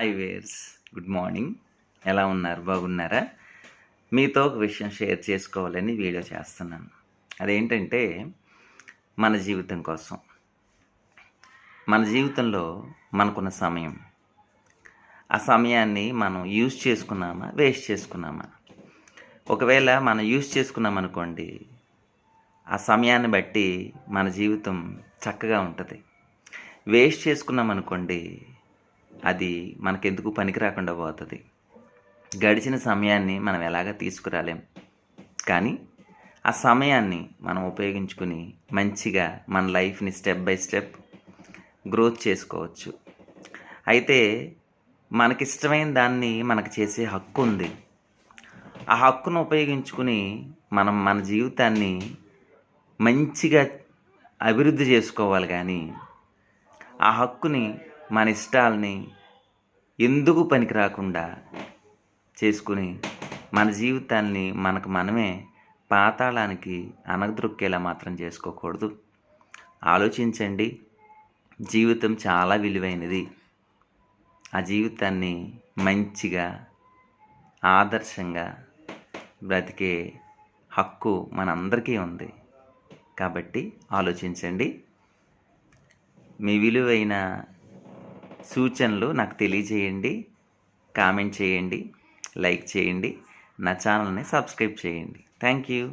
Hi wears good morning ఎలా ఉన్నారు? బాగున్నారా? మీతో ఒక విషయం షేర్ చేసుకోవాలని వీడియో చేస్తున్నాను. అదేంటంటే మన జీవితం కోసం. మన జీవితంలో మనకున్న సమయం. ఆ సమయాన్ని మనం యూజ్ చేసుకున్నామా? వేస్ట్ చేసుకున్నామా? ఒకవేళ మనం యూజ్ చేసుకున్నాం అనుకోండి ఆ సమయాన్ని బట్టి మన జీవితం చక్కగా ఉంటుంది. వేస్ట్ చేసుకున్నాం అనుకోండి అది మనకెందుకు పనికి రాకుండా పోతుంది. గడిచిన సమయాన్ని మనం ఎలాగ తీసుకురాలేం. కానీ ఆ సమయాన్ని మనం ఉపయోగించుకుని మంచిగా మన లైఫ్ని స్టెప్ బై స్టెప్ గ్రోత్ చేసుకోవచ్చు. అయితే మనకిష్టమైన దాన్ని మనకు చేసే హక్కు ఉంది. ఆ హక్కును ఉపయోగించుకుని మనం మన జీవితాన్ని మంచిగా అభివృద్ధి చేసుకోవాలి కానీ ఆ హక్కుని మన ఇష్టాలని ఎందుకు పనికి రాకుండా చేసుకుని మన జీవితాన్ని మనకు మనమే పాతాళానికి అనగదొక్కేలా మాత్రం చేసుకోకూడదు. ఆలోచించండి. జీవితం చాలా విలువైనది. ఆ జీవితాన్ని మంచిగా ఆదర్శంగా బ్రతికే హక్కు మనందరికీ ఉంది. కాబట్టి ఆలోచించండి. మీ విలువైన సూచనలు నాకు తెలియజేయండి కామెంట్ చేయండి లైక్ చేయండి నా ఛానల్ని సబ్స్క్రైబ్ చేయండి. Thank you.